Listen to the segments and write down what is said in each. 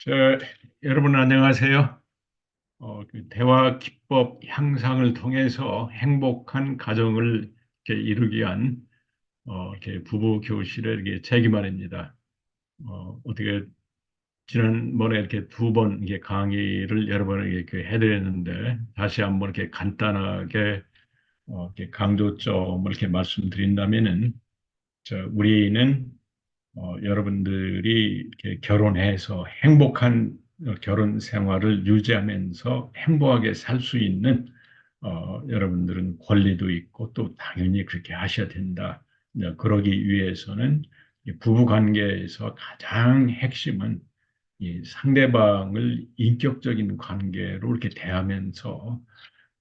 저, 여러분 안녕하세요. 어, 그 대화 기법 향상을 통해서 행복한 가정을 이렇게 이루기 위한 어, 이렇게 부부 교실의 이렇게 재기말입니다. 어, 어떻게 지난번에 이렇게 두 번 이게 강의를 여러 번 이렇게 해드렸는데 다시 한번 이렇게 간단하게 어, 이렇게 강조점을 이렇게 말씀드린다면은 저 우리는 어, 여러분들이 결혼해서 행복한 결혼 생활을 유지하면서 행복하게 살 수 있는 어, 여러분들은 권리도 있고 또 당연히 그렇게 하셔야 된다. 이제 그러기 위해서는 부부 관계에서 가장 핵심은 이 상대방을 인격적인 관계로 이렇게 대하면서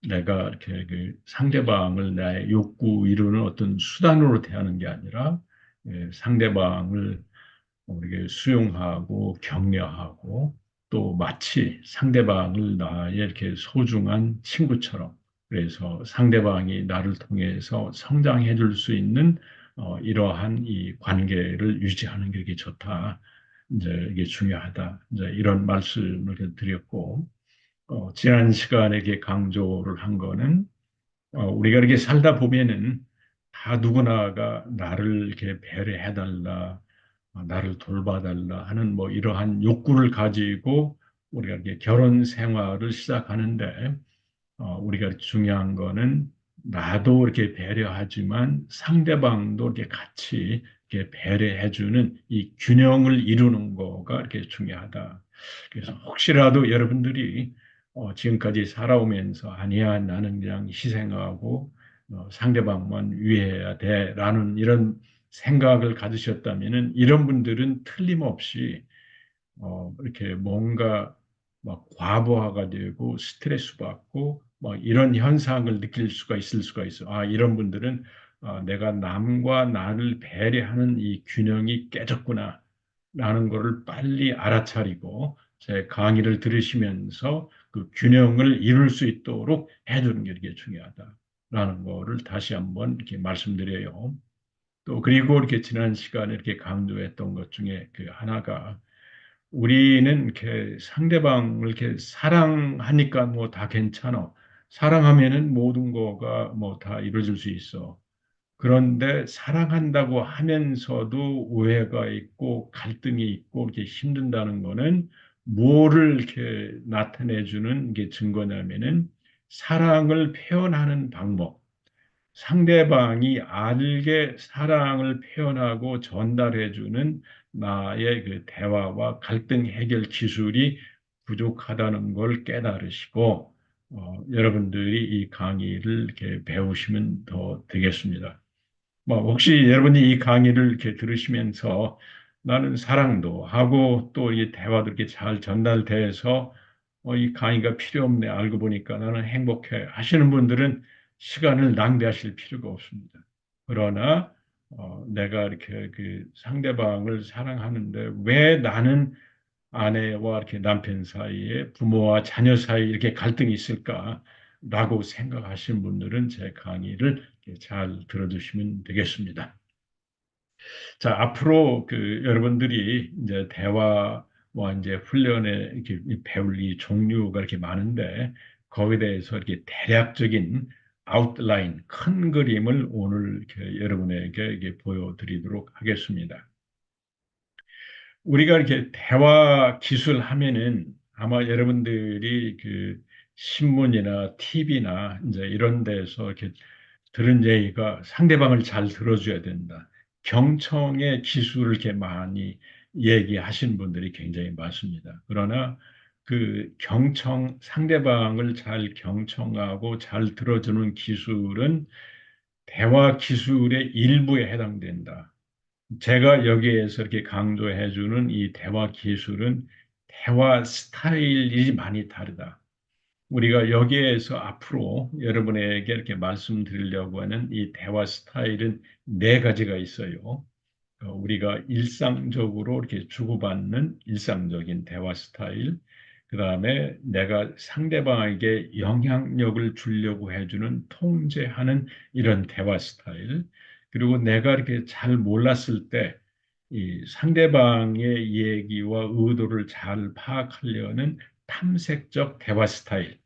내가 이렇게 그 상대방을 나의 욕구 이루는 어떤 수단으로 대하는 게 아니라 예, 상대방을 우리가 수용하고 격려하고 또 마치 상대방을 나의 이렇게 소중한 친구처럼 그래서 상대방이 나를 통해서 성장해 줄 수 있는 어, 이러한 이 관계를 유지하는 게 좋다. 이제 이게 중요하다. 이제 이런 말씀을 드렸고 어, 지난 시간에 강조를 한 거는 어, 우리가 이렇게 살다 보면은 다 누구나가 나를 이렇게 배려해달라, 어, 나를 돌봐달라 하는 뭐 이러한 욕구를 가지고 우리가 이렇게 결혼 생활을 시작하는데 어, 우리가 중요한 거는 나도 이렇게 배려하지만 상대방도 이렇게 같이 이렇게 배려해주는 이 균형을 이루는 거가 이렇게 중요하다. 그래서 혹시라도 여러분들이 어, 지금까지 살아오면서 아니야 나는 그냥 희생하고 어, 상대방만 위해야 돼라는 이런 생각을 가지셨다면은 이런 분들은 틀림없이 어, 이렇게 뭔가 막 과부하가 되고 스트레스 받고 뭐 이런 현상을 느낄 수가 있을 수가 있어. 아 이런 분들은 아, 내가 남과 나를 배려하는 이 균형이 깨졌구나 라는 것을 빨리 알아차리고 제 강의를 들으시면서 그 균형을 이룰 수 있도록 해주는 게 이게 중요하다. 라는 거를 다시 한번 이렇게 말씀드려요. 또 그리고 이렇게 지난 시간에 이렇게 강조했던 것 중에 그 하나가 우리는 이렇게 상대방을 이렇게 사랑하니까 뭐 다 괜찮아. 사랑하면은 모든 거가 뭐 다 이루어질 수 있어. 그런데 사랑한다고 하면서도 오해가 있고 갈등이 있고 이렇게 힘든다는 거는 뭐를 이렇게 나타내주는 게 증거냐면은 사랑을 표현하는 방법, 상대방이 알게 사랑을 표현하고 전달해주는 나의 그 대화와 갈등 해결 기술이 부족하다는 걸 깨달으시고 어, 여러분들이 이 강의를 이렇게 배우시면 더 되겠습니다. 뭐 혹시 여러분이 이 강의를 이렇게 들으시면서 나는 사랑도 하고 또 이 대화도 이렇게 잘 전달돼서 어, 이 강의가 필요 없네. 알고 보니까 나는 행복해. 하시는 분들은 시간을 낭비하실 필요가 없습니다. 그러나 어, 내가 이렇게 그 상대방을 사랑하는데 왜 나는 아내와 이렇게 남편 사이에 부모와 자녀 사이에 이렇게 갈등이 있을까라고 생각하시는 분들은 제 강의를 잘 들어주시면 되겠습니다. 자, 앞으로 그 여러분들이 이제 대화 뭐 이제 훈련에 이렇게 배울 이 종류가 이렇게 많은데 거기에 대해서 이렇게 대략적인 아웃라인 큰 그림을 오늘 이렇게 여러분에게 이렇게 보여드리도록 하겠습니다. 우리가 이렇게 대화 기술 하면은 아마 여러분들이 그 신문이나 TV나 이제 이런 데서 이렇게 들은 얘기가 상대방을 잘 들어줘야 된다. 경청의 기술을 이렇게 많이 얘기하신 분들이 굉장히 많습니다. 그러나 그 경청, 상대방을 잘 경청하고 잘 들어주는 기술은 대화 기술의 일부에 해당된다. 제가 여기에서 이렇게 강조해 주는 이 대화 기술은 대화 스타일이 많이 다르다. 우리가 여기에서 앞으로 여러분에게 이렇게 말씀드리려고 하는 이 대화 스타일은 네 가지가 있어요. 어, 우리가 일상적으로 이렇게 주고받는 일상적인 대화 스타일, 그 다음에 내가 상대방에게 영향력을 주려고 해주는 통제하는 이런 대화 스타일, 그리고 내가 이렇게 잘 몰랐을 때 이 상대방의 얘기와 의도를 잘 파악하려는 탐색적 대화 스타일.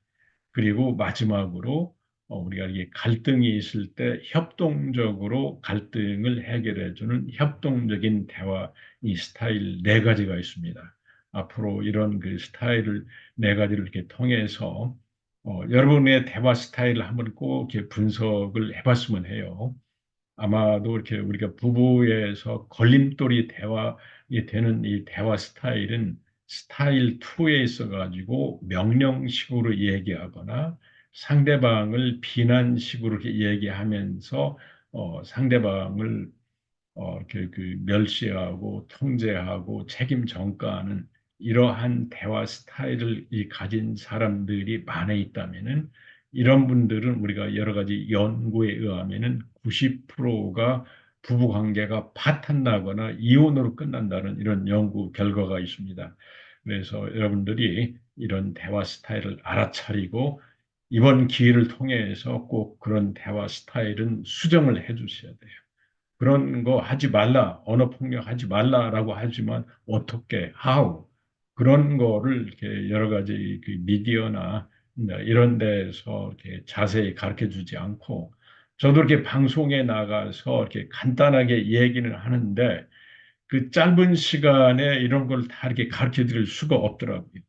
그리고 마지막으로 어, 우리가 이게 갈등이 있을 때 협동적으로 갈등을 해결해 주는 협동적인 대화 이 스타일 네 가지가 있습니다. 앞으로 이런 그 스타일을 네 가지를 이렇게 통해서 어, 여러분의 대화 스타일을 한번 꼭 이렇게 분석을 해봤으면 해요. 아마도 이렇게 우리가 부부에서 걸림돌이 대화이 되는 이 대화 스타일은 스타일 2에 있어가지고 명령식으로 얘기하거나 상대방을 비난식으로 이렇게 얘기하면서 어, 상대방을 어, 이렇게 그 멸시하고 통제하고 책임 전가하는 이러한 대화 스타일을 이 가진 사람들이 많아 있다면은 이런 분들은 우리가 여러 가지 연구에 의하면은 90%가 부부 관계가 파탄나거나 이혼으로 끝난다는 이런 연구 결과가 있습니다. 그래서 여러분들이 이런 대화 스타일을 알아차리고 이번 기회를 통해서 꼭 그런 대화 스타일은 수정을 해 주셔야 돼요. 그런 거 하지 말라, 언어 폭력 하지 말라라고 하지만 어떻게, how 그런 거를 이렇게 여러 가지 그 미디어나 이런 데서 이렇게 자세히 가르쳐 주지 않고 저도 이렇게 방송에 나가서 이렇게 간단하게 얘기는 하는데 그 짧은 시간에 이런 걸 다 이렇게 가르쳐 드릴 수가 없더라고요.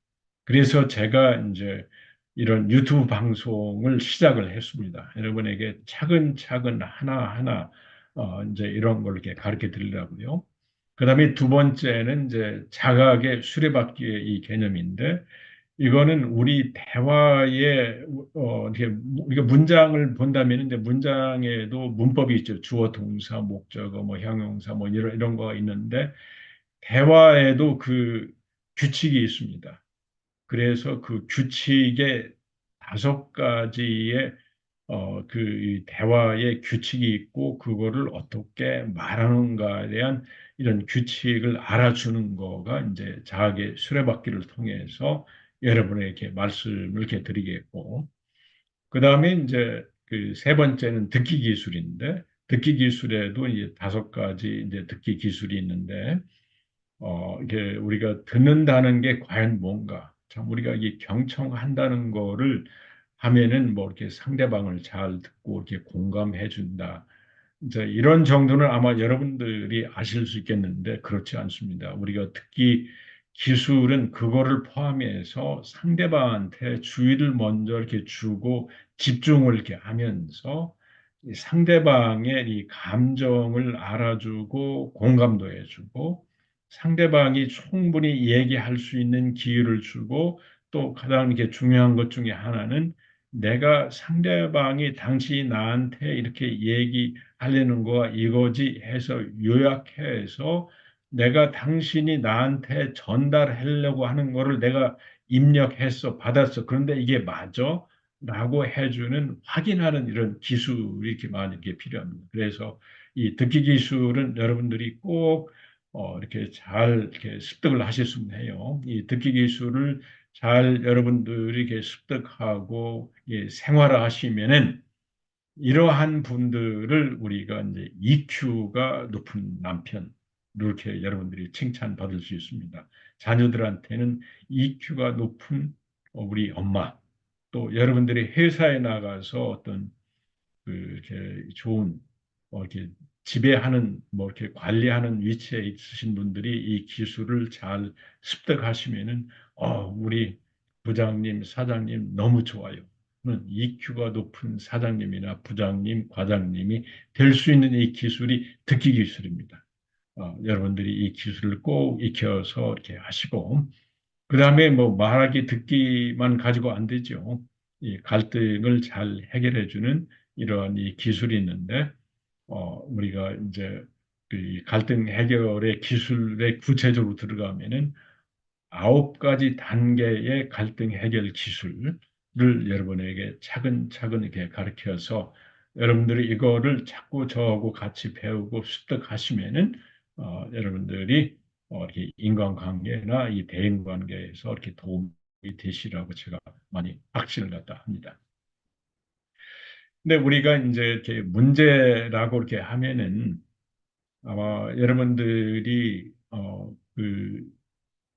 그래서 제가 이제 이런 유튜브 방송을 시작을 했습니다. 여러분에게 차근차근 하나하나 어 이제 이런 걸 이렇게 가르쳐 드리려고요. 그 다음에 두 번째는 이제 자각의 수레바퀴의 이 개념인데 이거는 우리 대화의 어 이렇게 우리가 문장을 본다면 이제 문장에도 문법이 있죠. 주어, 동사, 목적어, 뭐 형용사, 뭐 이런 이런 거가 있는데 대화에도 그 규칙이 있습니다. 그래서 그 규칙의 다섯 가지의 어, 그 대화의 규칙이 있고 그거를 어떻게 말하는가에 대한 이런 규칙을 알아주는 거가 이제 자학의 수레바퀴를 통해서 여러분에게 말씀을 이렇게 드리겠고 그 다음에 이제 그 세 번째는 듣기 기술인데 듣기 기술에도 이제 다섯 가지 이제 듣기 기술이 있는데 어 이게 우리가 듣는다는 게 과연 뭔가 참 우리가 이 경청한다는 거를 하면은 뭐 이렇게 상대방을 잘 듣고 이렇게 공감해 준다. 이제 이런 정도는 아마 여러분들이 아실 수 있겠는데 그렇지 않습니다. 우리가 듣기 기술은 그거를 포함해서 상대방한테 주의를 먼저 이렇게 주고 집중을 이렇게 하면서 상대방의 이 감정을 알아주고 공감도 해주고 상대방이 충분히 얘기할 수 있는 기회를 주고 또 가장 이렇게 중요한 것 중에 하나는 내가 상대방이 당신이 나한테 이렇게 얘기하려는 거가 이거지 해서 요약해서 내가 당신이 나한테 전달하려고 하는 거를 내가 입력했어, 받았어. 그런데 이게 맞아? 라고 해주는 확인하는 이런 기술이 이렇게 많이 필요합니다. 그래서 이 듣기 기술은 여러분들이 꼭 어, 이렇게 잘 이렇게 습득을 하셨으면 해요. 이 듣기 기술을 잘 여러분들이 이렇게 습득하고 예, 생활화하시면은 이러한 분들을 우리가 이제 EQ가 높은 남편 이렇게 여러분들이 칭찬받을 수 있습니다. 자녀들한테는 EQ가 높은 우리 엄마 또 여러분들이 회사에 나가서 어떤 그 이렇게 좋은 뭐 이렇게 지배하는 뭐 이렇게 관리하는 위치에 있으신 분들이 이 기술을 잘 습득하시면은 어 우리 부장님 사장님 너무 좋아요. EQ가 높은 사장님이나 부장님 과장님이 될 수 있는 이 기술이 듣기 기술입니다. 어, 여러분들이 이 기술을 꼭 익혀서 이렇게 하시고 그 다음에 뭐 말하기 듣기만 가지고 안 되죠. 이 갈등을 잘 해결해주는 이러한 이 기술이 있는데 어, 우리가 이제 그 갈등 해결의 기술에 구체적으로 들어가면은 아홉 가지 단계의 갈등 해결 기술을 여러분에게 차근차근 이렇게 가르쳐서 여러분들이 이거를 자꾸 저하고 같이 배우고 습득하시면은 어, 여러분들이 어, 이렇게 인간관계나 이 대인관계에서 이렇게 도움이 되시라고 제가 많이 확신을 갖다 합니다. 근데 우리가 이제 이렇게 문제라고 이렇게 하면은 아마 여러분들이 어, 그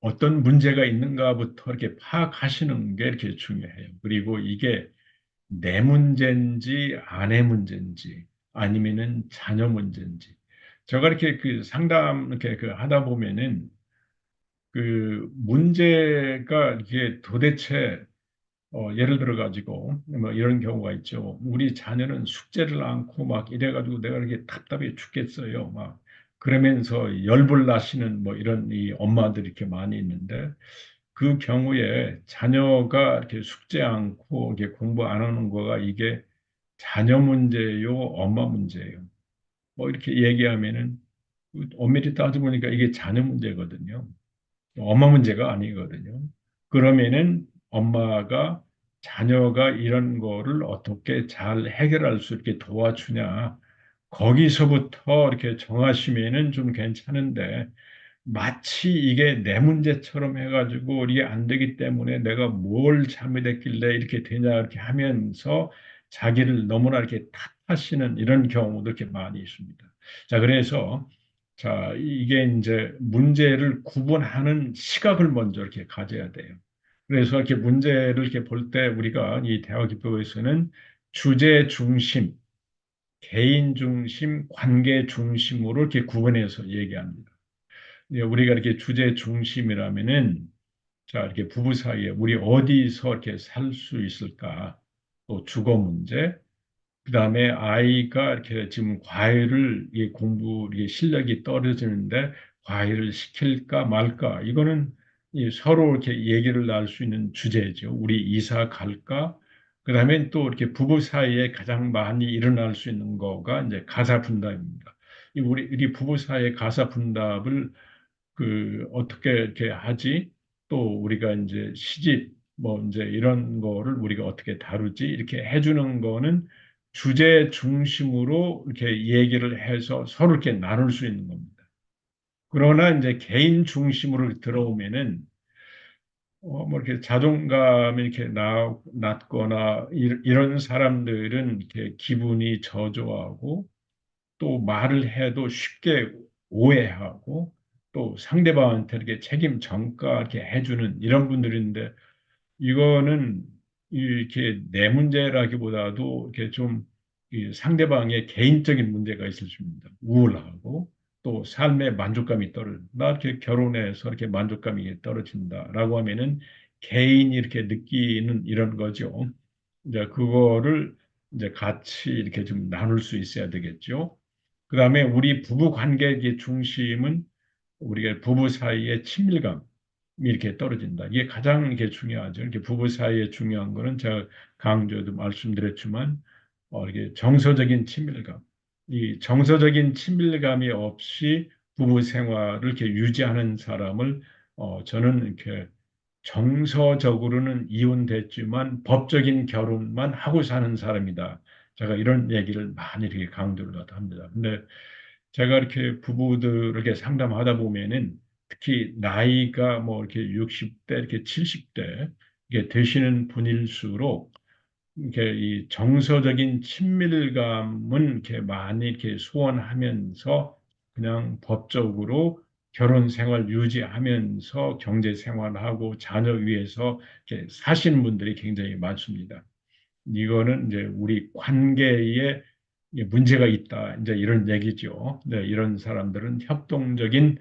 어떤 문제가 있는가부터 이렇게 파악하시는 게 이렇게 중요해요. 그리고 이게 내 문제인지 아내 문제인지 아니면은 자녀 문제인지 제가 이렇게 그 상담 이렇게 그 하다 보면은 그 문제가 이게 도대체 어, 예를 들어 가지고 뭐 이런 경우가 있죠. 우리 자녀는 숙제를 않고 막 이래 가지고 내가 이렇게 답답해 죽겠어요. 막 그러면서 열불 나시는 뭐 이런 이 엄마들이 이렇게 많이 있는데 그 경우에 자녀가 이렇게 숙제 않고 이렇게 공부 안 하는 거가 이게 자녀 문제요, 엄마 문제예요. 뭐 이렇게 얘기하면은 엄밀히 따져보니까 이게 자녀 문제거든요. 엄마 문제가 아니거든요. 그러면은 엄마가 자녀가 이런 거를 어떻게 잘 해결할 수 있게 도와주냐. 거기서부터 이렇게 정하시면은 좀 괜찮은데 마치 이게 내 문제처럼 해가지고 이게 안 되기 때문에 내가 뭘 잘못했길래 이렇게 되냐 이렇게 하면서 자기를 너무나 이렇게 탓하시는 이런 경우도 이렇게 많이 있습니다. 자, 그래서 자, 이게 이제 문제를 구분하는 시각을 먼저 이렇게 가져야 돼요. 그래서 이렇게 문제를 이렇게 볼 때 우리가 이 대화 기법에서는 주제 중심, 개인 중심, 관계 중심으로 이렇게 구분해서 얘기합니다. 예, 우리가 이렇게 주제 중심이라면은 자, 이렇게 부부 사이에 우리 어디서 이렇게 살 수 있을까? 또 주거 문제, 그 다음에 아이가 이렇게 지금 과외를 이 공부 이 실력이 떨어지는데 과외를 시킬까 말까 이거는 서로 이렇게 얘기를 나눌 수 있는 주제죠. 우리 이사 갈까? 그 다음에 또 이렇게 부부 사이에 가장 많이 일어날 수 있는 거가 이제 가사 분담입니다. 우리, 우리 부부 사이의 가사 분담을 그 어떻게 이렇게 하지? 또 우리가 이제 시집 뭐 이제 이런 거를 우리가 어떻게 다루지? 이렇게 해주는 거는 주제 중심으로 이렇게 얘기를 해서 서로 이렇게 나눌 수 있는 겁니다. 그러나 이제 개인 중심으로 들어오면은 어, 뭐 이렇게 자존감이 이렇게 나, 낮거나 이, 런 사람들은 이렇게 기분이 저조하고 또 말을 해도 쉽게 오해하고 또 상대방한테 이렇게 책임 전가 이렇게 해주는 이런 분들인데 이거는 이렇게 내 문제라기보다도 이렇게 좀 상대방의 개인적인 문제가 있을 수 있습니다. 우울하고 또 삶의 만족감이 떨어져. 나 이렇게 결혼해서 이렇게 만족감이 떨어진다라고 하면은 개인이 이렇게 느끼는 이런 거죠. 이제 그거를 이제 같이 이렇게 좀 나눌 수 있어야 되겠죠. 그 다음에 우리 부부 관계의 중심은 우리가 부부 사이의 친밀감, 이렇게 떨어진다. 이게 가장 이게 중요하죠. 이렇게 부부 사이에 중요한 거는 제가 강조도 말씀드렸지만 어, 이게 정서적인 친밀감. 이 정서적인 친밀감이 없이 부부 생활을 이렇게 유지하는 사람을 어, 저는 이렇게 정서적으로는 이혼됐지만 법적인 결혼만 하고 사는 사람이다. 제가 이런 얘기를 많이 이렇게 강조를 합니다. 근데 제가 이렇게 부부들에게 상담하다 보면은 특히 나이가 뭐 이렇게 60대, 이렇게 70대 이게 되시는 분일수록 이렇게 이 정서적인 친밀감은 이렇게 많이 이렇게 소원하면서 그냥 법적으로 결혼 생활 유지하면서 경제 생활하고 자녀 위해서 이렇게 사시는 분들이 굉장히 많습니다. 이거는 이제 우리 관계에 문제가 있다. 이제 이런 얘기죠. 네, 이런 사람들은 협동적인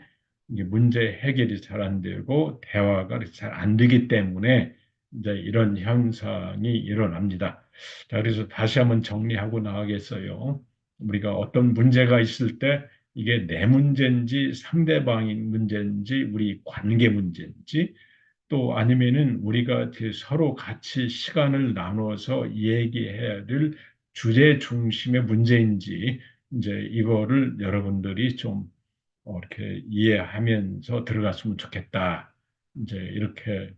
문제 해결이 잘 안 되고 대화가 잘 안 되기 때문에 이제 이런 현상이 일어납니다. 자, 그래서 다시 한번 정리하고 나가겠어요. 우리가 어떤 문제가 있을 때 이게 내 문제인지 상대방의 문제인지 우리 관계 문제인지 또 아니면은 우리가 서로 같이 시간을 나눠서 얘기해야 될 주제 중심의 문제인지 이제 이거를 여러분들이 좀 어, 이렇게 이해하면서 들어갔으면 좋겠다. 이제 이렇게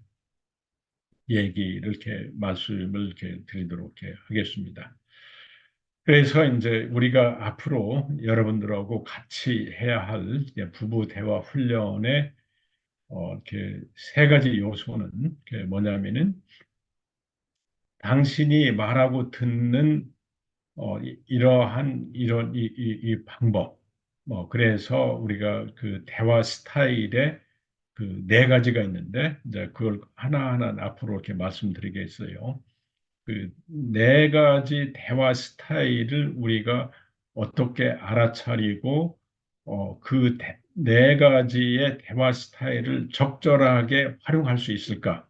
얘기를 이렇게 말씀을 이렇게 드리도록 하겠습니다. 그래서 이제 우리가 앞으로 여러분들하고 같이 해야 할 부부 대화 훈련의 어, 이렇게 세 가지 요소는 뭐냐면은 당신이 말하고 듣는 어, 이러한 이런 이, 이, 이 방법 뭐 그래서 우리가 그 대화 스타일에 그 네 가지가 있는데 이제 그걸 하나하나 앞으로 이렇게 말씀드리겠어요. 그 네 가지 대화 스타일을 우리가 어떻게 알아차리고 어, 그 네 가지의 대화 스타일을 적절하게 활용할 수 있을까?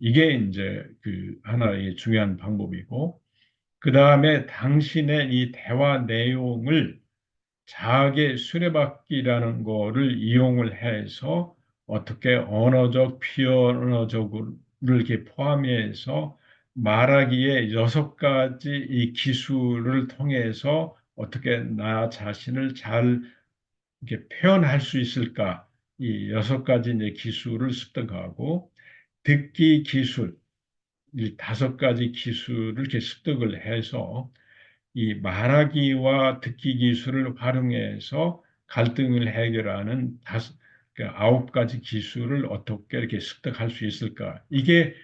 이게 이제 그 하나의 중요한 방법이고, 그 다음에 당신의 이 대화 내용을 자학의 수레바퀴라는 거를 이용을 해서 어떻게 언어적, 피언어적을 이렇게 포함해서 말하기에 여섯 가지 이 기술을 통해서 어떻게 나 자신을 잘 이렇게 표현할 수 있을까? 이 여섯 가지 이제 기술을 습득하고 듣기 기술, 이 다섯 가지 기술을 이렇게 습득을 해서 이 말하기와 듣기 기술을 활용해서 갈등을 해결하는 다섯, 그 아홉 가지 기술을 어떻게 이렇게 습득할 수 있을까? 이게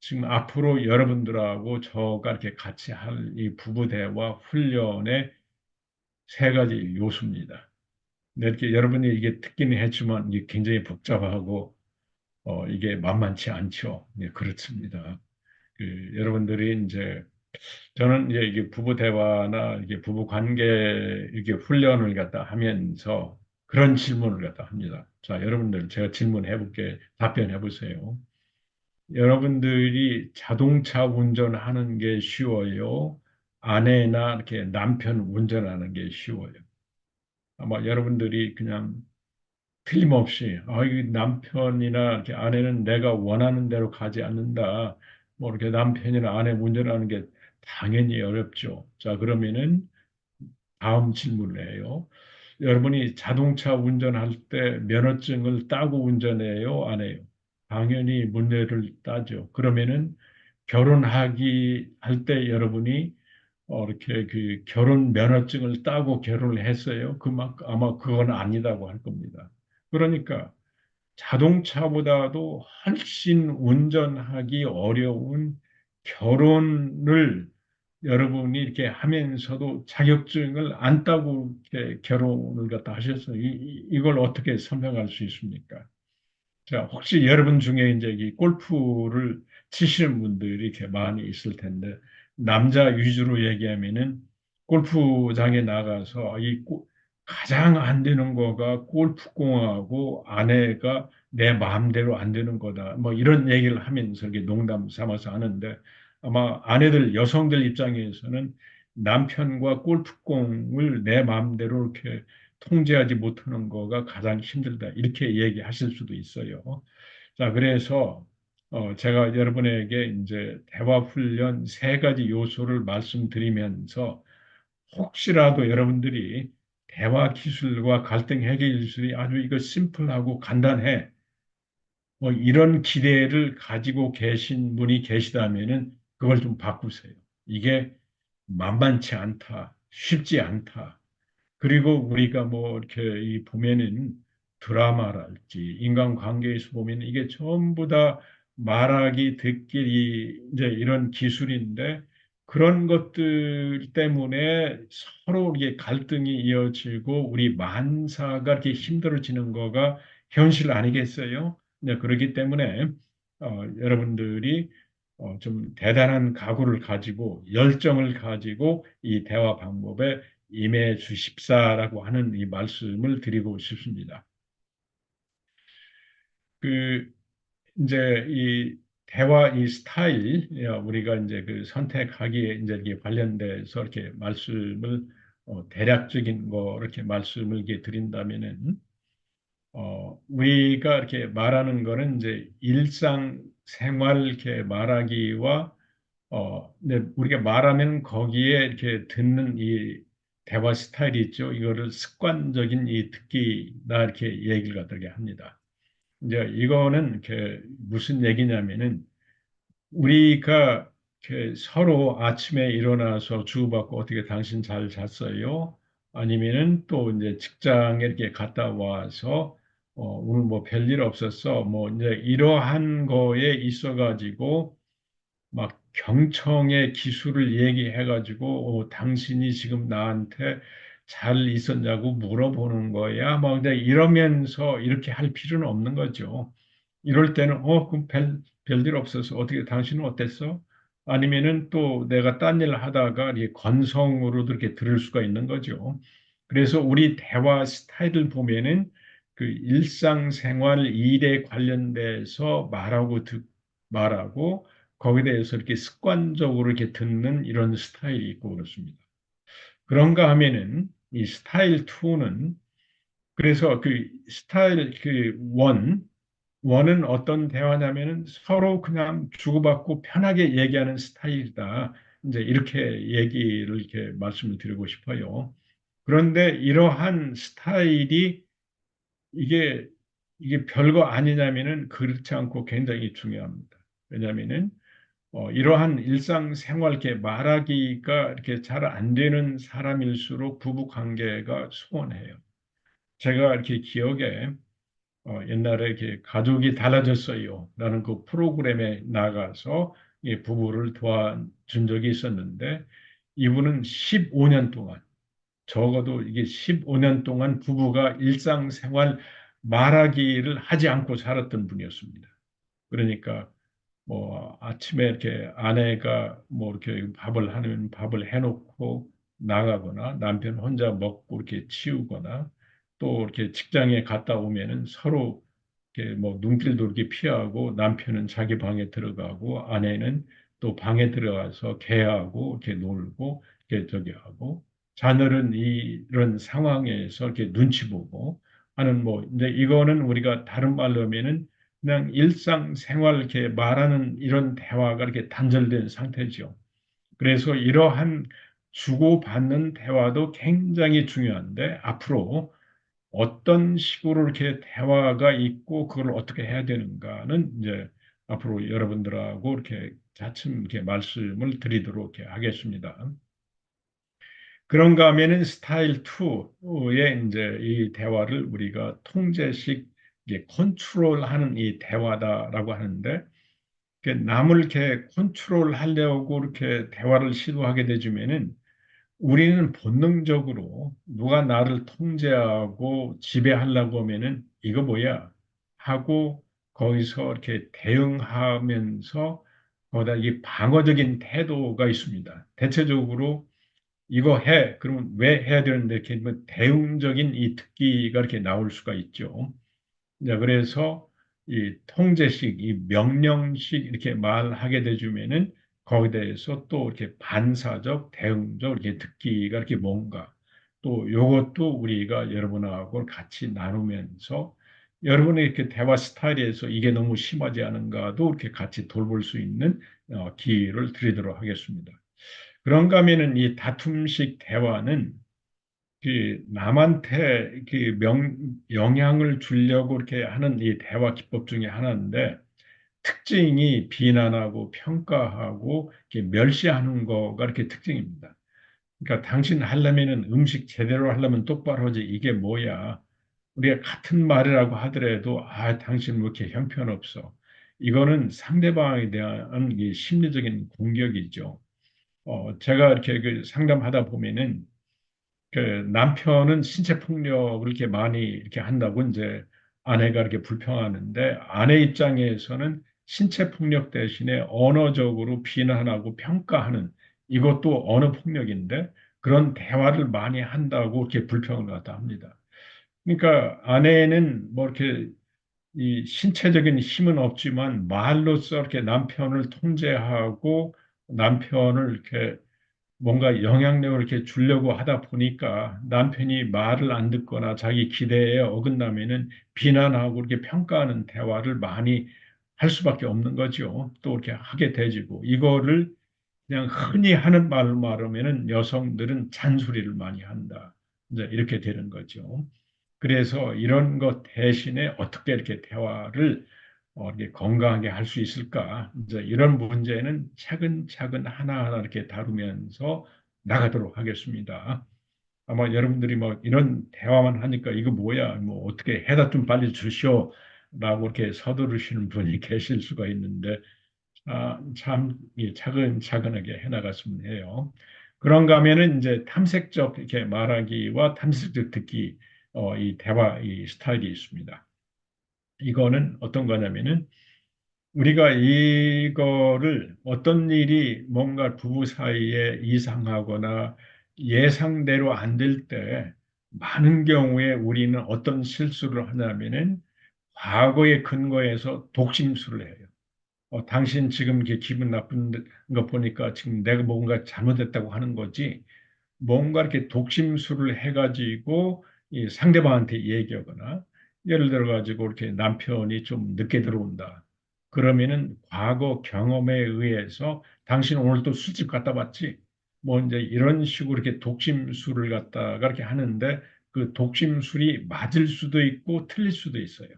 지금 앞으로 여러분들하고 저가 이렇게 같이 할 이 부부 대화 훈련의 세 가지 요소입니다. 이렇게 여러분이 이게 듣기는 했지만 이게 굉장히 복잡하고 어, 이게 만만치 않죠. 네, 그렇습니다. 그, 여러분들이 이제 저는 이제 이게 부부 대화나 이게 부부 관계 이게 훈련을 갖다 하면서 그런 질문을 갖다 합니다. 자, 여러분들 제가 질문해 볼게 답변해 보세요. 여러분들이 자동차 운전하는 게 쉬워요? 아내나 이렇게 남편 운전하는 게 쉬워요? 아마 여러분들이 그냥 틀림없이 아, 이 남편이나 이렇게 아내는 내가 원하는 대로 가지 않는다. 뭐 이렇게 남편이나 아내 운전하는 게 당연히 어렵죠. 자, 그러면은 다음 질문을 해요. 여러분이 자동차 운전할 때 면허증을 따고 운전해요? 안 해요? 당연히 문제를 따죠. 그러면은 결혼하기 할 때 여러분이 어, 이렇게 그 결혼 면허증을 따고 결혼을 했어요. 그만 아마 그건 아니다고 할 겁니다. 그러니까 자동차보다도 훨씬 운전하기 어려운 결혼을 여러분이 이렇게 하면서도 자격증을 안 따고 이렇게 결혼을 갖다 하셨어요. 이, 이걸 어떻게 설명할 수 있습니까? 자, 혹시 여러분 중에 이제 이 골프를 치시는 분들이 이렇게 많이 있을 텐데, 남자 위주로 얘기하면은 골프장에 나가서 이 가장 안 되는 거가 골프공하고 아내가 내 마음대로 안 되는 거다. 뭐 이런 얘기를 하면서 이렇게 농담 삼아서 하는데 아마 아내들, 여성들 입장에서는 남편과 골프공을 내 마음대로 이렇게 통제하지 못하는 거가 가장 힘들다. 이렇게 얘기하실 수도 있어요. 자, 그래서 어, 제가 여러분에게 이제 대화 훈련 세 가지 요소를 말씀드리면서 혹시라도 여러분들이 대화 기술과 갈등 해결 기술이 아주 이거 심플하고 간단해. 뭐 이런 기대를 가지고 계신 분이 계시다면은 그걸 좀 바꾸세요. 이게 만만치 않다. 쉽지 않다. 그리고 우리가 뭐 이렇게 보면은 드라마랄지 인간관계에서 보면 이게 전부 다 말하기, 듣기 이제 이런 기술인데 그런 것들 때문에 서로 이게 갈등이 이어지고 우리 만사가 이렇게 힘들어지는 거가 현실 아니겠어요? 네, 그렇기 때문에 어, 여러분들이 어, 좀 대단한 각오를 가지고 열정을 가지고 이 대화 방법에 임해 주십사라고 하는 이 말씀을 드리고 싶습니다. 그 이제 이 대화 이 스타일 우리가 이제 그 선택하기에 이제 이게 관련돼서 이렇게 말씀을 어, 대략적인 거 이렇게 말씀을 이렇게 드린다면은 어, 우리가 이렇게 말하는 거는 이제 일상 생활 이렇게 말하기와 어, 근데 우리가 말하면 거기에 이렇게 듣는 이 대화 스타일이 있죠. 이거를 습관적인 이 듣기나 이렇게 얘기를 갖다게 합니다. 이제 이거는 이렇게 무슨 얘기냐면은 우리가 이렇게 서로 아침에 일어나서 주고받고 어떻게 당신 잘 잤어요? 아니면은 또 이제 직장에 이렇게 갔다 와서 어, 오늘 뭐 별일 없었어. 뭐 이제 이러한 거에 있어 가지고 막 경청의 기술을 얘기해 가지고 어, 당신이 지금 나한테 잘 있었냐고 물어보는 거야. 뭐 근데 이러면서 이렇게 할 필요는 없는 거죠. 이럴 때는 어, 그럼 별, 별일 없어서 어떻게 당신은 어땠어? 아니면은 또 내가 딴일 하다가 이 건성으로도 이렇게 들을 수가 있는 거죠. 그래서 우리 대화 스타일을 보면은 그 일상생활 일에 관련돼서 말하고 듣, 말하고 거기에 대해서 이렇게 습관적으로 이렇게 듣는 이런 스타일이 있고 그렇습니다. 그런가 하면은 이 스타일 2는 그래서 그 스타일 그 원, 원은 어떤 대화냐면은 서로 그냥 주고받고 편하게 얘기하는 스타일이다. 이제 이렇게 얘기를 이렇게 말씀을 드리고 싶어요. 그런데 이러한 스타일이 이게 이게 별거 아니냐면은 그렇지 않고 굉장히 중요합니다. 왜냐하면은 어, 이러한 일상생활 이렇게 말하기가 이렇게 잘 안 되는 사람일수록 부부 관계가 소원해요. 제가 이렇게 기억에 어, 옛날에 이렇게 가족이 달라졌어요. 라는 그 프로그램에 나가서 이 부부를 도와준 적이 있었는데 이분은 15년 동안 적어도 이게 15년 동안 부부가 일상생활 말하기를 하지 않고 살았던 분이었습니다. 그러니까 뭐 아침에 이렇게 아내가 뭐 이렇게 밥을 하면 밥을 해놓고 나가거나 남편 혼자 먹고 이렇게 치우거나 또 이렇게 직장에 갔다 오면은 서로 이렇게 뭐 눈길도 이렇게 피하고 남편은 자기 방에 들어가고 아내는 또 방에 들어가서 개하고 이렇게 놀고 이렇게 저기 하고 자녀는 이런 상황에서 이렇게 눈치 보고 하는 뭐 이제 이거는 우리가 다른 말로 하면은 그냥 일상생활 이렇게 말하는 이런 대화가 이렇게 단절된 상태죠. 그래서 이러한 주고받는 대화도 굉장히 중요한데 앞으로 어떤 식으로 이렇게 대화가 있고 그걸 어떻게 해야 되는가는 이제 앞으로 여러분들하고 이렇게 차츰 이렇게 말씀을 드리도록 하겠습니다. 그런가 하면은 스타일 2의 이제 이 대화를 우리가 통제식 이게 컨트롤하는 이 대화다라고 하는데 남을 이렇게 컨트롤 하려고 이렇게 대화를 시도하게 되주면은 우리는 본능적으로 누가 나를 통제하고 지배하려고 하면은 이거 뭐야 하고 거기서 이렇게 대응하면서 거기다 이 방어적인 태도가 있습니다. 대체적으로 이거 해 그러면 왜 해야 되는데 이렇게 뭐 대응적인 이 특기가 이렇게 나올 수가 있죠. 자, 그래서 이 통제식, 이 명령식 이렇게 말하게 되주면은 거기에 대해서 또 이렇게 반사적, 대응적 이렇게 듣기가 이렇게 뭔가 또 이것도 우리가 여러분하고 같이 나누면서 여러분의 이렇게 대화 스타일에서 이게 너무 심하지 않은가도 이렇게 같이 돌볼 수 있는 어, 기회를 드리도록 하겠습니다. 그런가 하면은 이 다툼식 대화는 그 남한테 그 명, 영향을 주려고 이렇게 하는 이 대화 기법 중에 하나인데 특징이 비난하고 평가하고 멸시하는 거가 이렇게 특징입니다. 그러니까 당신 하려면은 음식 제대로 하려면 똑바로 하지 이게 뭐야? 우리가 같은 말이라고 하더라도 아 당신 왜 이렇게 형편없어? 이거는 상대방에 대한 심리적인 공격이죠. 어, 제가 이렇게 그 상담하다 보면은 그 남편은 신체 폭력을 이렇게 많이 이렇게 한다고 이제 아내가 이렇게 불평하는데 아내 입장에서는 신체 폭력 대신에 언어적으로 비난하고 평가하는 이것도 언어 폭력인데 그런 대화를 많이 한다고 이렇게 불평을 갖다 합니다. 그러니까 아내는 뭐 이렇게 이 신체적인 힘은 없지만 말로써 이렇게 남편을 통제하고 남편을 이렇게 뭔가 영향력을 이렇게 주려고 하다 보니까 남편이 말을 안 듣거나 자기 기대에 어긋나면은 비난하고 이렇게 평가하는 대화를 많이 할 수밖에 없는 거죠. 또 이렇게 하게 되지고 이거를 그냥 흔히 하는 말로 말하면은 여성들은 잔소리를 많이 한다. 이제 이렇게 되는 거죠. 그래서 이런 것 대신에 어떻게 이렇게 대화를 어, 이렇게 건강하게 할 수 있을까? 이제 이런 문제는 차근차근 하나하나 이렇게 다루면서 나가도록 하겠습니다. 아마 여러분들이 뭐 이런 대화만 하니까 이거 뭐야? 뭐 어떻게 해답 좀 빨리 주시오. 라고 이렇게 서두르시는 분이 계실 수가 있는데 아, 참 차근차근하게 해나갔으면 해요. 그런가 하면은 이제 탐색적 이렇게 말하기와 탐색적 듣기 어, 이 대화 이 스타일이 있습니다. 이거는 어떤 거냐면은 우리가 이거를 어떤 일이 뭔가 부부 사이에 이상하거나 예상대로 안 될 때 많은 경우에 우리는 어떤 실수를 하냐면은 과거의 근거에서 독심술을 해요. 어, 당신 지금 이렇게 기분 나쁜 거 보니까 지금 내가 뭔가 잘못했다고 하는 거지 뭔가 이렇게 독심술을 해가지고 이 상대방한테 얘기하거나 예를 들어 가지고 이렇게 남편이 좀 늦게 들어온다. 그러면은 과거 경험에 의해서 당신 오늘 또 술집 갔다 왔지? 뭐 이제 이런 식으로 이렇게 독심술을 갖다가 이렇게 하는데 그 독심술이 맞을 수도 있고 틀릴 수도 있어요.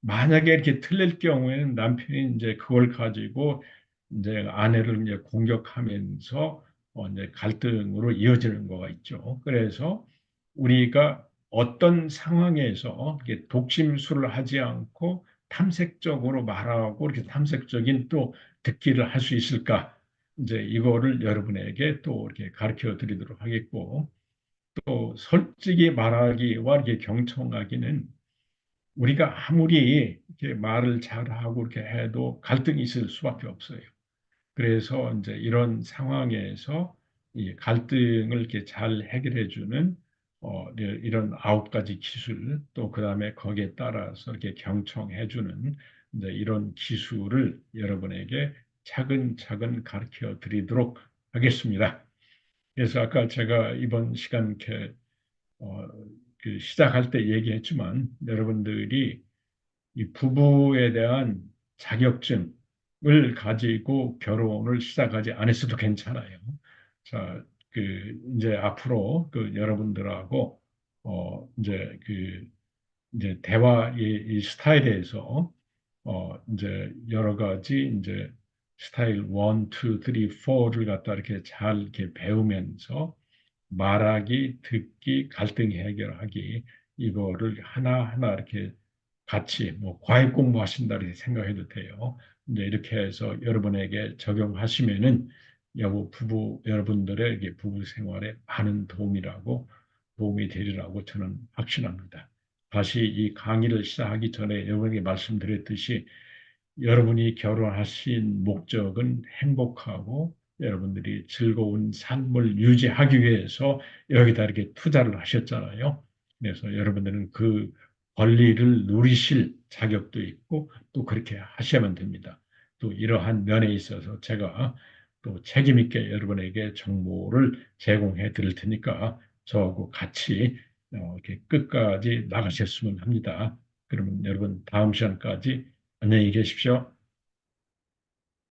만약에 이렇게 틀릴 경우에는 남편이 이제 그걸 가지고 이제 아내를 이제 공격하면서 어 이제 갈등으로 이어지는 거가 있죠. 그래서 우리가 어떤 상황에서 독심술을 하지 않고 탐색적으로 말하고 이렇게 탐색적인 또 듣기를 할 수 있을까? 이제 이거를 여러분에게 또 이렇게 가르쳐 드리도록 하겠고, 또 솔직히 말하기와 이렇게 경청하기는 우리가 아무리 이렇게 말을 잘하고 이렇게 해도 갈등이 있을 수밖에 없어요. 그래서 이제 이런 상황에서 이 갈등을 이렇게 잘 해결해 주는 어, 이런 아홉 가지 기술 또 그 다음에 거기에 따라서 이렇게 경청해 주는 이제 이런 기술을 여러분에게 차근차근 가르쳐 드리도록 하겠습니다. 그래서 아까 제가 이번 시간 이렇게 어, 그 시작할 때 얘기했지만 여러분들이 이 부부에 대한 자격증을 가지고 결혼을 시작하지 않았어도 괜찮아요. 자, 그 이제 앞으로 그 여러분들하고 어 이제 그 이제 대화 이, 이 스타일에서 어 이제 여러 가지 이제 스타일 1, 2, 3, 4를 갖다 이렇게 잘 이렇게 배우면서 말하기, 듣기, 갈등 해결하기 이거를 하나하나 이렇게 같이 뭐 과외 공부하신다 이렇게 생각해도 돼요. 이제 이렇게 해서 여러분에게 적용하시면은 여보 부부 여러분들에게 부부 생활에 많은 도움이라고 도움이 되리라고 저는 확신합니다. 다시 이 강의를 시작하기 전에 여러분에게 말씀드렸듯이 여러분이 결혼하신 목적은 행복하고 여러분들이 즐거운 삶을 유지하기 위해서 여기다 이렇게 투자를 하셨잖아요. 그래서 여러분들은 그 권리를 누리실 자격도 있고 또 그렇게 하셔야만 됩니다. 또 이러한 면에 있어서 제가 또 책임 있게 여러분에게 정보를 제공해 드릴 테니까 저하고 같이 어, 이렇게 끝까지 나가셨으면 합니다. 그러면 여러분 다음 시간까지 안녕히 계십시오.